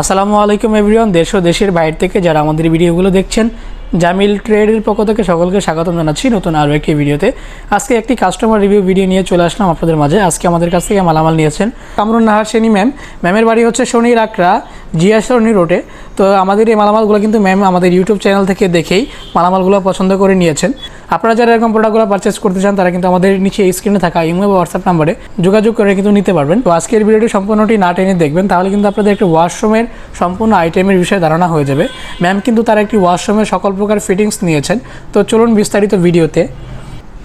আসসালামু আলাইকুম এভরিওয়ান, দেশ ও দেশের বাইরে থেকে যারা আমাদের ভিডিওগুলো দেখছেন, জামিল ট্রেডের পক্ষ থেকে সকলকে স্বাগতম জানাচ্ছি নতুন আরও একটি ভিডিওতে। আজকে একটি কাস্টমার রিভিউ ভিডিও নিয়ে চলে আসলাম আপনাদের মাঝে। আজকে আমাদের কাছ থেকে মালামাল নিয়েছেন কামরুন নাহার সেনী ম্যাম। ম্যামের বাড়ি হচ্ছে শনি রাকরা জিয়া সরণি রোডে। তো আমাদের এই মালামালগুলো কিন্তু ম্যাম আমাদের ইউটিউব চ্যানেল থেকে দেখেই মালামালগুলো পছন্দ করে নিয়েছেন। আপনারা যারা এরকম প্রোডাক্টগুলো পারচেস করতে চান, তারা কিন্তু আমাদের নিচে এই স্ক্রিনে থাকা ইমো বা হোয়াটসঅ্যাপ নাম্বারে যোগাযোগ করে কিন্তু নিতে পারবেন। তো আজকের ভিডিওটি সম্পূর্ণটি না টেনে দেখবেন, তাহলে কিন্তু আপনাদের একটি ওয়াশরুমের সম্পূর্ণ আইটেমের বিষয়ে ধারণা হয়ে যাবে। ম্যাম কিন্তু তার একটি ওয়াশরুমের সকল প্রকার ফিটিংস নিয়েছেন। তো চলুন বিস্তারিত ভিডিওতে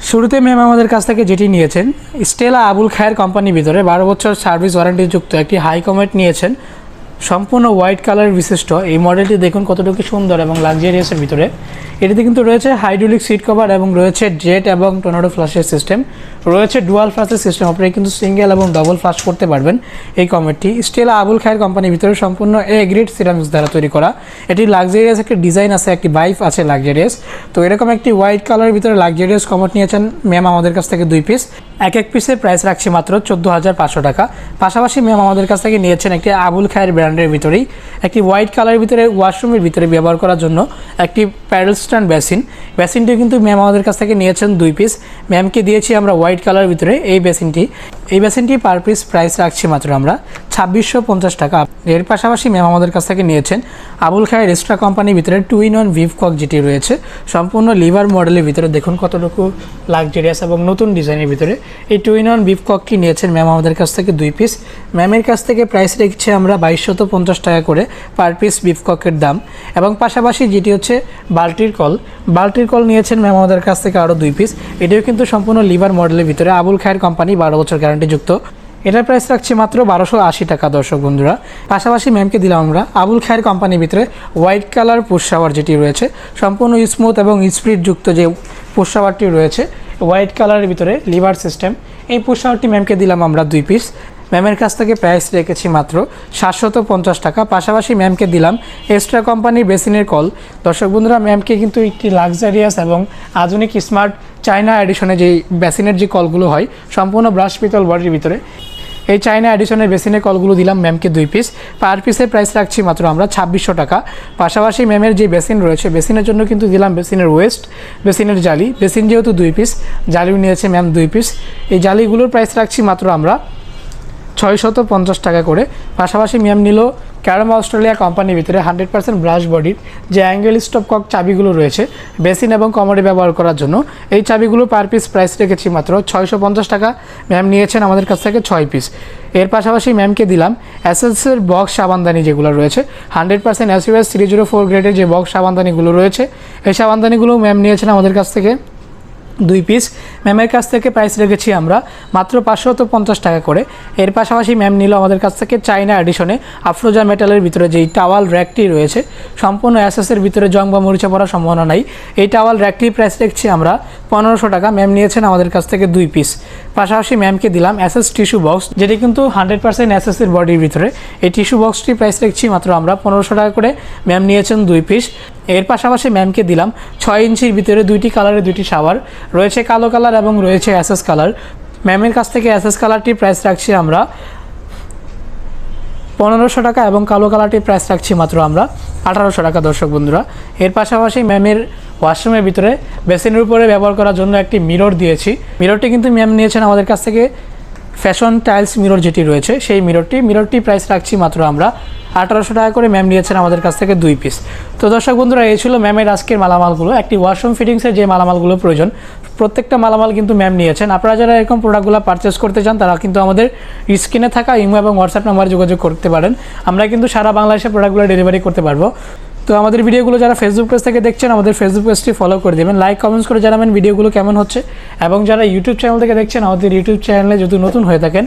শুরুতে ম্যাম আমাদের কাছ থেকে যেটি নিয়েছেন স্টেলা আবুল খায়ের কোম্পানির ভিতরে বারো বছর সার্ভিস ওয়ারেন্টিযুক্ত একটি হাই কমেট নিয়েছেন। সম্পূর্ণ হোয়াইট কালার বিশিষ্ট। এই মডেলটি দেখুন কতটুকু সুন্দর এবং লাক্সারিয়াসের ভিতরে। এটিতে কিন্তু রয়েছে হাইড্রোলিক সিট কভার এবং রয়েছে জেট এবং টর্নেডো ফ্লাশের সিস্টেম রয়েছে ডুয়াল ফ্লাশের সিস্টেম আপনি কিন্তু সিঙ্গেল এবং ডবল ফ্লাশ করতে পারবেন এই কমেটটি স্টেলা আবুল খায়ের কোম্পানির ভিতরে সম্পূর্ণ এ গ্রেড সিরামিক্স দ্বারা তৈরি করা। এটি লাক্সারিয়াস একটি ডিজাইন আছে, একটি বাইফ আছে লাক্সারিয়াস তো এরকম একটি হোয়াইট কালারের ভিতরে লাক্সারিয়াস কমেট নিয়েছেন ম্যাম আমাদের কাছ থেকে দুই পিস এক এক পিসের প্রাইস রাখছি মাত্র চোদ্দ হাজার পাঁচশো টাকা। পাশাপাশি ম্যাম আমাদের কাছ থেকে নিয়েছেন একটি আবুল খায়ের ব্র্যান্ডের ভিতরেই। একটি হোয়াইট কালারের ভিতরে ওয়াশরুমের ভিতরে ব্যবহার করার জন্য একটি প্যারেল স্ট্যান্ড বেসিন বেসিনটি কিন্তু ম্যাম আমাদের কাছ থেকে নিয়েছেন দুই পিস ম্যামকে দিয়েছি আমরা হোয়াইট কালারের ভিতরে এই বেসিনটি এই বেসিনটি পার পিস প্রাইস রাখছি মাত্র আমরা ছাব্বিশশো পঞ্চাশ টাকা। এর পাশাপাশি ম্যাম আমাদের কাছ থেকে নিয়েছেন আবুল খায়ের এক্সট্রা কোম্পানির ভিতরে টু ইন ওয়ান ভিভ কক যেটি রয়েছে। সম্পূর্ণ লিভার মডেলের ভিতরে দেখুন কতটুকু লাক্সারিয়াস এবং নতুন ডিজাইনের ভিতরে। এই টু ইন ওয়ান ভিভ ককটি নিয়েছেন ম্যাম আমাদের কাছ থেকে দুই পিস ম্যামের কাছ থেকে প্রাইস রেখেছি আমরা বাইশশত পঞ্চাশ টাকা করে পার পিস বিফ ককের দাম। এবং পাশাপাশি যেটি হচ্ছে বাল্টির কল। বাল্টির কল নিয়েছেন ম্যাম আমাদের কাছ থেকে আরও দুই পিস এটিও কিন্তু সম্পূর্ণ লিভার মডেলের ভিতরে আবুল খায়ের কোম্পানি বারো বছর গ্যারান্টিযুক্ত এটার প্রাইস রাখছি মাত্র বারোশো আশি টাকা, দর্শক বন্ধুরা। পাশাপাশি ম্যামকে দিলাম আমরা আবুল খায়ের কোম্পানির ভিতরে হোয়াইট কালার পুশ শাওয়ার যেটি রয়েছে, সম্পূর্ণ স্মুথ এবং স্প্রিট যুক্ত যে পুশ শাওয়ারটি রয়েছে হোয়াইট কালারের ভিতরে লিভার সিস্টেম এই পুশ শাওয়ারটি ম্যামকে দিলাম আমরা দুই পিস ম্যামের কাছ থেকে প্রাইস রেখেছি মাত্র সাতশত পঞ্চাশ টাকা। পাশাপাশি ম্যামকে দিলাম এক্সট্রা কোম্পানির বেসিনের কল দর্শক বন্ধুরা ম্যামকে কিন্তু একটি লাক্সারিয়াস এবং আধুনিক স্মার্ট চায়না এডিশনে যে বেসিনের যে কলগুলো হয়, সম্পূর্ণ ব্রাশ পিতল বডির ভিতরে। এই চায়না অ্যাডিশনের বেসিনে কলগুলো দিলাম ম্যামকে দুই পিস পার পিসের প্রাইস রাখছি মাত্র আমরা ছাব্বিশশো টাকা। পাশাপাশি ম্যামের যে বেসিন রয়েছে বেসিনের জন্য কিন্তু দিলাম বেসিনের ওয়েস্ট বেসিনের জালি। বেসিন যেহেতু দুই পিস জালিও নিয়েছে ম্যাম দুই পিস এই জালিগুলোর প্রাইস রাখছি মাত্র আমরা ছয়শত পঞ্চাশ টাকা করে। পাশাপাশি ম্যাম নিল ক্যারাম অস্ট্রেলিয়া কোম্পানির ভিতরে হান্ড্রেড পার্সেন্ট ব্রাশ বডির যে অ্যাঙ্গেল স্টপ কক চাবিগুলো রয়েছে, বেসিন এবং কমোডে ব্যবহার করার জন্য। এই চাবিগুলো পার পিস প্রাইস রেখেছি মাত্র ছয়শো পঞ্চাশ টাকা। ম্যাম নিয়েছেন আমাদের কাছ থেকে ছয় পিস। এর পাশাপাশি ম্যামকে দিলাম এসএসের বক্স সাবানদানি যেগুলো রয়েছে। Hundred percent SUS three zero four গ্রেডের যে বক্স সাবানদানিগুলো রয়েছে, এই সাবানদানিগুলো ম্যাম নিয়েছেন আমাদের কাছ থেকে। দুই পিস ম্যামের কাছ থেকে প্রাইস রেখেছি আমরা মাত্র পাঁচশত পঞ্চাশ টাকা করে। এর পাশাপাশি ম্যাম নিল আমাদের কাছ থেকে চাইনা এডিশনে আফরোজা মেটালের ভিতরে যেই টাওয়াল র্যাকটি রয়েছে, সম্পূর্ণ অ্যাসেসের ভিতরে জং বা মরিচা পড়ার সম্ভাবনা নাই। এই টাওয়াল র্যাকটির প্রাইস রেখেছি আমরা পনেরোশো টাকা। ম্যাম নিয়েছেন আমাদের কাছ থেকে দুই পিস পাশাপাশি ম্যামকে দিলাম অ্যাসেস টিস্যু বক্স যেটি কিন্তু হান্ড্রেড পার্সেন্ট অ্যাসেসের বডির ভিতরে। এই টিস্যু বক্সটি প্রাইস রেখেছি মাত্র আমরা পনেরোশো টাকা করে। ম্যাম নিয়েছেন দুই পিস এর পাশাপাশি ম্যামকে দিলাম ছয় ইঞ্চির ভিতরে দুইটি কালারের দুইটি শাওয়ার। রয়েছে কালো কালার এবং রয়েছে অ্যাসেস কালার। ম্যামের কাছ থেকে অ্যাসেস কালারটির প্রাইস রাখছি আমরা পনেরোশো টাকা এবং কালো কালারটির প্রাইস রাখছি মাত্র আমরা আঠারোশো টাকা, দর্শক বন্ধুরা। এর পাশাপাশি ম্যামের ওয়াশরুমের ভিতরে বেসিনের উপরে ব্যবহার করার জন্য একটি মিরর দিয়েছি। মিররটি কিন্তু ম্যাম নিয়েছেন আমাদের কাছ থেকে ফ্যাশন টাইলস মিরর যেটি রয়েছে, সেই মিররটি মিররটি প্রাইস রাখছি মাত্র আমরা আঠারোশো টাকা করে ম্যাম নিয়েছেন আমাদের কাছ থেকে দুই পিস তো দর্শক বন্ধুরা, এই ছিল ম্যামের আজকের মালামালগুলো। একটি ওয়াশরুম ফিটিংসের যে মালামালগুলো প্রয়োজন, প্রত্যেকটা মালামাল কিন্তু ম্যাম নিয়েছেন। আপনারা যারা এরকম প্রোডাক্টগুলো পারচেস করতে চান, তারা কিন্তু আমাদের স্ক্রিনে থাকা ইমো এবং হোয়াটসঅ্যাপ নাম্বারে যোগাযোগ করতে পারেন। আমরা কিন্তু সারা বাংলাদেশে প্রোডাক্টগুলো ডেলিভারি করতে পারব। তো আমাদের ভিডিওগুলো যারা ফেসবুক পেজ থেকে দেখছেন, আমাদের ফেসবুক পেজটি ফলো করে দেবেন। লাইক কমেন্টস করে জানাবেন ভিডিওগুলো কেমন হচ্ছে। এবং যারা ইউটিউব চ্যানেল থেকে দেখছেন, আমাদের ইউটিউব চ্যানেলে যদি নতুন হয়ে থাকেন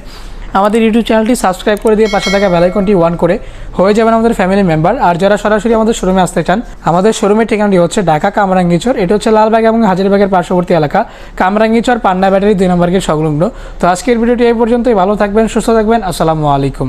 আমাদের ইউটিউব চ্যানেলটি সাবস্ক্রাইব করে দিয়ে পাশে থাকা বেলাইকনটি ওয়ান করে হয়ে যাবেন আমাদের ফ্যামিলি মেম্বার। আর যারা সরাসরি আমাদের শোরুমে আসতে চান, আমাদের শোরুমের ঠিকানাটি হচ্ছে ঢাকা কামরাঙ্গিচর। এটা হচ্ছে লালবাগ এবং হাজারবাগের পার্শ্ববর্তী এলাকা। কামরাঙ্গিচর পান্না ব্যাটারি দুই নম্বরকে সংলগ্ন। তো আজকের ভিডিওটি এই পর্যন্তই। ভালো থাকবেন, সুস্থ থাকবেন। আসসালামু আলাইকুম।